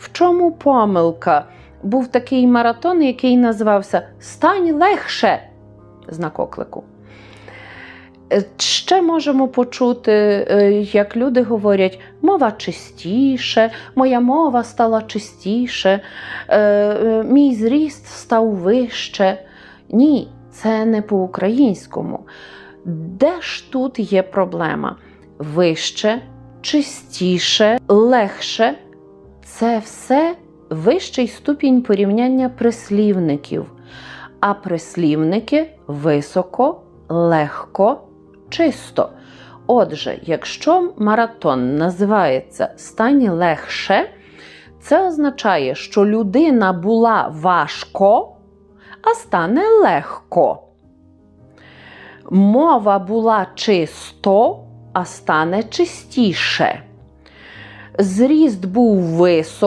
В чому помилка? Був такий маратон, який називався Стань легше знак оклику. Е, Ще можемо почути, е, як люди говорять, мова чистіше, моя мова стала чистіше, е, мій зріст став вище. Ні, це не по-українському. Де ж тут є проблема? Вище, чистіше, легше це все вищий ступінь порівняння прислівників. А прислівники високо, легко, чисто. Отже, якщо маратон називається Стань легше, це означає, що людина була важко, а стане легко. Мова була чисто, а стане чистіше. Зріст був високо.